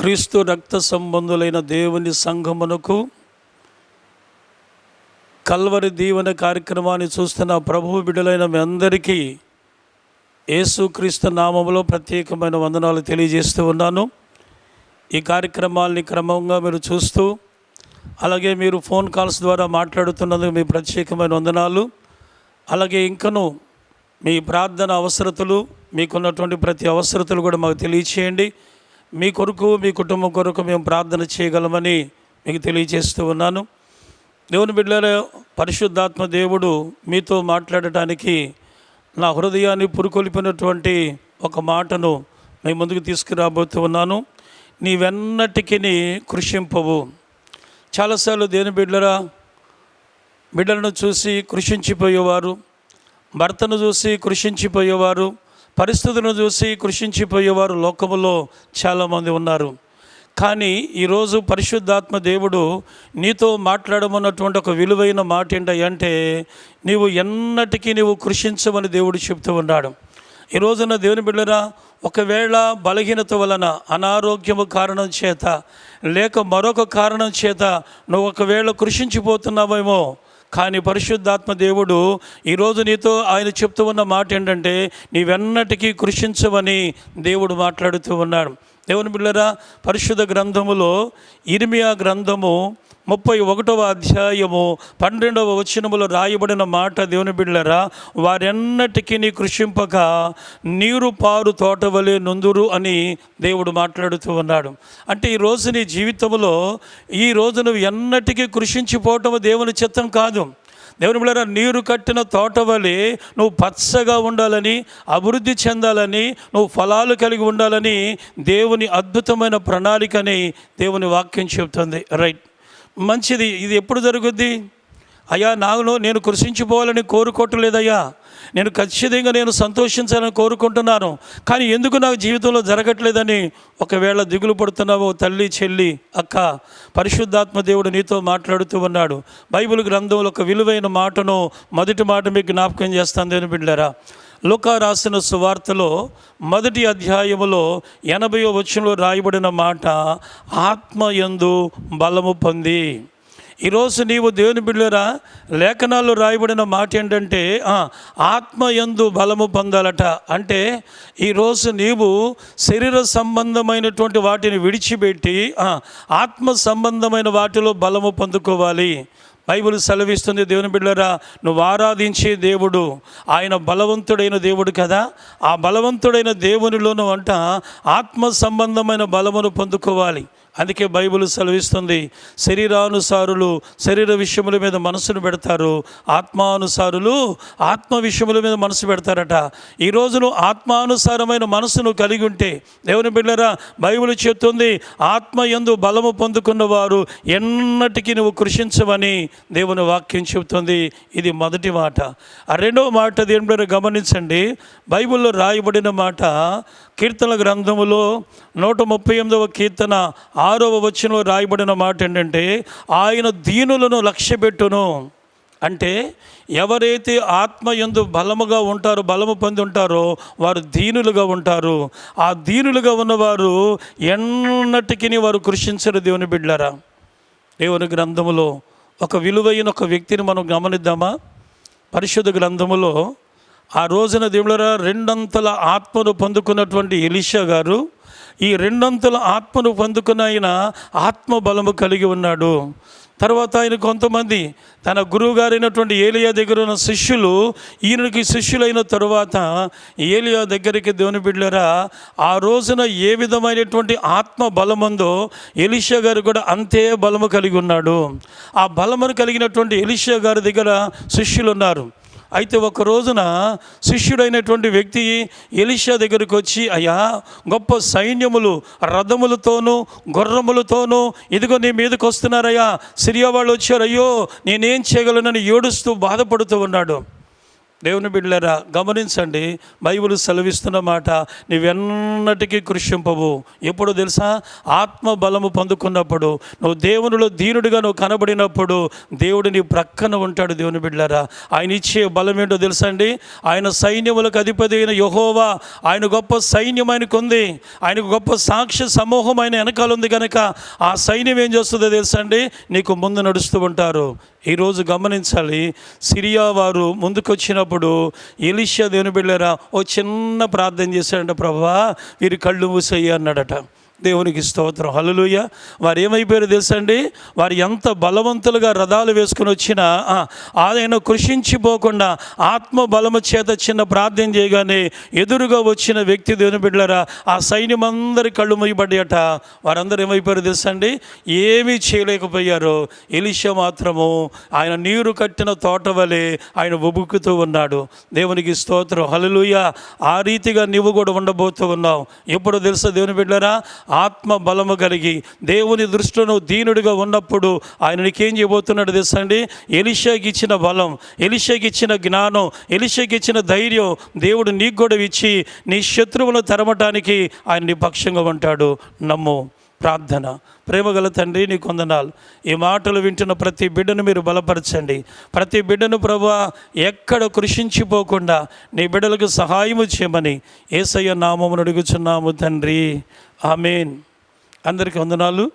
క్రీస్తు రక్త సంబంధులైన దేవుని సంఘమునకు కల్వరి దీవెన కార్యక్రమాన్ని చూస్తున్న ప్రభు బిడ్డలైన మీ అందరికీ యేసుక్రీస్తు నామములో ప్రత్యేకమైన వందనాలు తెలియజేస్తూ ఉన్నాను. ఈ కార్యక్రమాల్ని క్రమంగా మీరు చూస్తూ అలాగే మీరు ఫోన్ కాల్స్ ద్వారా మాట్లాడుతున్నందుకు మీ ప్రత్యేకమైన వందనాలు. అలాగే ఇంకను మీ ప్రార్థన అవసరతలు మీకున్నటువంటి ప్రతి అవసరతలు కూడా మాకు తెలియచేయండి. మీ కొరకు మీ కుటుంబం కొరకు మేము ప్రార్థన చేయగలమని మీకు తెలియజేస్తూ ఉన్నాను. దేవుని బిడ్డల పరిశుద్ధాత్మ దేవుడు మీతో మాట్లాడటానికి నా హృదయాన్ని పురుకొల్పినటువంటి ఒక మాటను మీ ముందుకు తీసుకురాబోతూ ఉన్నాను. నీవెన్నటికి కృషింపవు. చాలాసార్లు దేని బిడ్డరా బిడ్డలను చూసి కృషించిపోయేవారు భర్తను చూసి కృషించిపోయేవారు పరిస్థితులను చూసి కృషించిపోయేవారు లోకములో చాలామంది ఉన్నారు. కానీ ఈరోజు పరిశుద్ధాత్మ దేవుడు నీతో మాట్లాడమన్నటువంటి ఒక విలువైన మాట ఏంటంటే నీవు ఎన్నటికీ నీవు కృషించమని దేవుడు చెప్తూ ఉన్నాడు. ఈ రోజున దేవుని బిడ్డరా ఒకవేళ బలహీనత వలన అనారోగ్యము కారణం చేత లేక మరొక కారణం చేత నువ్వు ఒకవేళ కృషించిపోతున్నావేమో కానీ పరిశుద్ధాత్మ దేవుడు ఈరోజు నీతో ఆయన చెప్తూ ఉన్న మాట ఏంటంటే నీవెన్నటికీ కృషించవని దేవుడు మాట్లాడుతూ ఉన్నాడు. దేవుని బిళ్ళరా పరిశుద్ధ గ్రంథములో ఇర్మియా గ్రంథము ముప్పై ఒకటవ అధ్యాయము పన్నెండవ వచనములో రాయబడిన మాట దేవుని బిళ్ళరా వారెన్నటికీ నీ కృషింపక నీరు పారు తోటవలే నుందురు అని దేవుడు మాట్లాడుతూ ఉన్నాడు. అంటే ఈ నీ జీవితంలో ఈ రోజు నువ్వు ఎన్నటికీ కృషించిపోవటం దేవుని చిత్తం కాదు. దేవుని బిళ్ళరా నీరు కట్టిన తోటవలి నువ్వు పచ్చగా ఉండాలని అభివృద్ధి చెందాలని నువ్వు ఫలాలు కలిగి ఉండాలని దేవుని అద్భుతమైన ప్రణాళికని దేవుని వాక్యం చెబుతుంది. రైట్. మంచిది. ఇది ఎప్పుడు జరుగుద్ది? అయ్యా నాలో నేను కృషించిపోవాలని కోరుకోవట్లేదయ్యా. నేను ఖచ్చితంగా నేను సంతోషించాలని కోరుకుంటున్నాను. కానీ ఎందుకు నాకు జీవితంలో జరగట్లేదని ఒకవేళ దిగులు పడుతున్నావో తల్లి చెల్లి అక్క పరిశుద్ధాత్మ దేవుడు నీతో మాట్లాడుతూ ఉన్నాడు. బైబిల్ గ్రంథంలో ఒక విలువైన మాటను మొదటి మాట మీకు జ్ఞాపకం చేస్తాను దేని బిడ్డారా లుకా రాసిన సువార్తలో మొదటి అధ్యాయములో ఎనభై వచనంలో రాయబడిన మాట ఆత్మ ఎందు బలము పొంది. ఈరోజు నీవు దేవుని బిడ్డరా లేఖనాల్లో రాయబడిన మాట ఏంటంటే ఆత్మ యందు బలము పొందాలట. అంటే ఈరోజు నీవు శరీర సంబంధమైనటువంటి వాటిని విడిచిపెట్టి ఆత్మ సంబంధమైన వాటిలో బలము పొందుకోవాలి. బైబిల్ సెలవిస్తుంది దేవుని బిడ్డరా నువ్వు ఆరాధించే దేవుడు ఆయన బలవంతుడైన దేవుడు కదా. ఆ బలవంతుడైన దేవునిలోను అంట ఆత్మ సంబంధమైన బలమును పొందుకోవాలి. అందుకే బైబిల్ సెలవిస్తుంది శరీరానుసారులు శరీర విషయముల మీద మనసును పెడతారు. ఆత్మానుసారులు ఆత్మ విషయముల మీద మనసు పెడతారట. ఈ రోజును ఆత్మానుసారమైన మనసును కలిగి ఉంటే దేవుని బిడ్డరా బైబిల్ చెప్తుంది ఆత్మ ఎందు బలము పొందుకున్న వారు ఎన్నటికీ నువ్వు కృషించవని దేవుని వాక్యం చెబుతుంది. ఇది మొదటి మాట. ఆ రెండవ మాట దేవుని గమనించండి. బైబిల్లో రాయబడిన మాట కీర్తన గ్రంథములో నూట ముప్పై ఎనిమిదవ కీర్తన ఆరవ వచనంలో రాయబడిన మాట ఏంటంటే ఆయన దీనులను లక్ష్యపెట్టును. అంటే ఎవరైతే ఆత్మ ఎందు బలముగా ఉంటారో బలము పొంది ఉంటారో వారు దీనులుగా ఉంటారు. ఆ దీనులుగా ఉన్నవారు ఎన్నటికీ వారు కృషించరు దేవుని బిడ్డలారా. దేవుని గ్రంథములో ఒక విలువైన ఒక వ్యక్తిని మనం గమనిద్దామా? పరిశుద్ధ గ్రంథములో ఆ రోజున దేవుడరా రెండంతల ఆత్మను పొందుకున్నటువంటి ఎలిషా గారు ఈ రెండంతల ఆత్మను పొందుకున్న ఆయన ఆత్మ బలము కలిగి ఉన్నాడు. తర్వాత ఆయన కొంతమంది తన గురువు గారైనటువంటి ఏలియా దగ్గర ఉన్న శిష్యులు ఈయనకి శిష్యులైన తరువాత ఏలియా దగ్గరికి దేవుని బిడ్డరా ఆ రోజున ఏ విధమైనటువంటి ఆత్మ బలముందో ఎలిషా గారు కూడా అంతే బలము కలిగి ఉన్నాడు. ఆ బలమును కలిగినటువంటి ఎలిషా గారి దగ్గర శిష్యులు ఉన్నారు అయితే ఒక రోజున శిష్యుడైనటువంటి వ్యక్తి ఎలిషా దగ్గరికి వచ్చి అయ్యా గొప్ప సైన్యములు రథములతోనూ గుర్రములతోనూ ఇదిగో నీ మీదకి వస్తున్నారయ్యా. సిరియా వాళ్ళు వచ్చారు అయ్యో నేనేం చేయగలనని ఏడుస్తూ బాధపడుతూ ఉన్నాడు. దేవుని బిడ్డలారా గమనించండి బైబిల్ సెలవిస్తున్న మాట నీవెన్నటికీ కృషింపవు. ఎప్పుడు తెలుసా? ఆత్మ బలము పొందుకున్నప్పుడు నువ్వు దేవునిలో దీనుడిగా నువ్వు కనబడినప్పుడు దేవుడు నీ ప్రక్కన ఉంటాడు దేవుని బిడ్డలారా. ఆయన ఇచ్చే బలం ఏంటో తెలుసా అండి ఆయన సైన్యములకు అధిపతి అయిన యహోవా ఆయన గొప్ప సైన్యం ఆయనకు ఉంది. ఆయనకు గొప్ప సాక్ష్య సమూహం ఆయన వెనకాల ఉంది కనుక ఆ సైన్యం ఏం చేస్తుందో తెలుసా అండి నీకు ముందు నడుస్తూ ఉంటారు. ఈరోజు గమనించాలి సిరియా వారు ముందుకొచ్చినప్పుడు ఎలిషా దేవుని బిళ్ళరా ఓ చిన్న ప్రార్థన చేశాడంట ప్రభా వీరి కళ్ళు మూసేయి అన్నాడట. దేవునికి స్తోత్రం. హల్లెలూయ. వారు ఏమైపోయారు తెలుసండి? వారు ఎంత బలవంతులుగా రథాలు వేసుకుని వచ్చినా ఆయన కృషించిపోకుండా ఆత్మ బలము చేత చిన్న ప్రార్థన చేయగానే ఎదురుగా వచ్చిన వ్యక్తి దేవుని బిడ్డలరా ఆ సైన్యమందరి కళ్ళు మూయబడ్డాయట. వారందరూ ఏమైపోయారు తెలుసండి? ఏమీ చేయలేకపోయారు. ఎలిషా మాత్రము ఆయన నీరు కట్టిన తోట వలె ఆయన ఉబుకుతూ ఉన్నాడు. దేవునికి స్తోత్రం. హల్లెలూయ. ఆ రీతిగా నీవు కూడా ఉండబోతూ ఉన్నావు. ఎప్పుడు తెలుసా దేవుని బిడ్డరా ఆత్మ బలము కలిగి దేవుని దృష్టిలో దీనుడిగా ఉన్నప్పుడు ఆయన నీకేం చేయబోతున్నాడు తెలుసండి ఎలిషాకి ఇచ్చిన బలం ఎలిషాకి ఇచ్చిన జ్ఞానం ఎలిషాకి ఇచ్చిన ధైర్యం దేవుడు నీకు కూడా ఇచ్చి నీ శత్రువులను తరమటానికి ఆయన నిపక్షంగా ఉంటాడు. నమ్ము. ప్రార్థన. ప్రేమగల తండ్రి నీ కొందనాలు ఈ మాటలు వింటున్న ప్రతి బిడ్డను మీరు బలపరచండి. ప్రతి బిడ్డను ప్రభా ఎక్కడ కృషించిపోకుండా నీ బిడ్డలకు సహాయము చేయమని ఏసయ్య నామమును అడుగుచున్నాము తండ్రి. ఆమెన్. అందరికీ వందనాలు.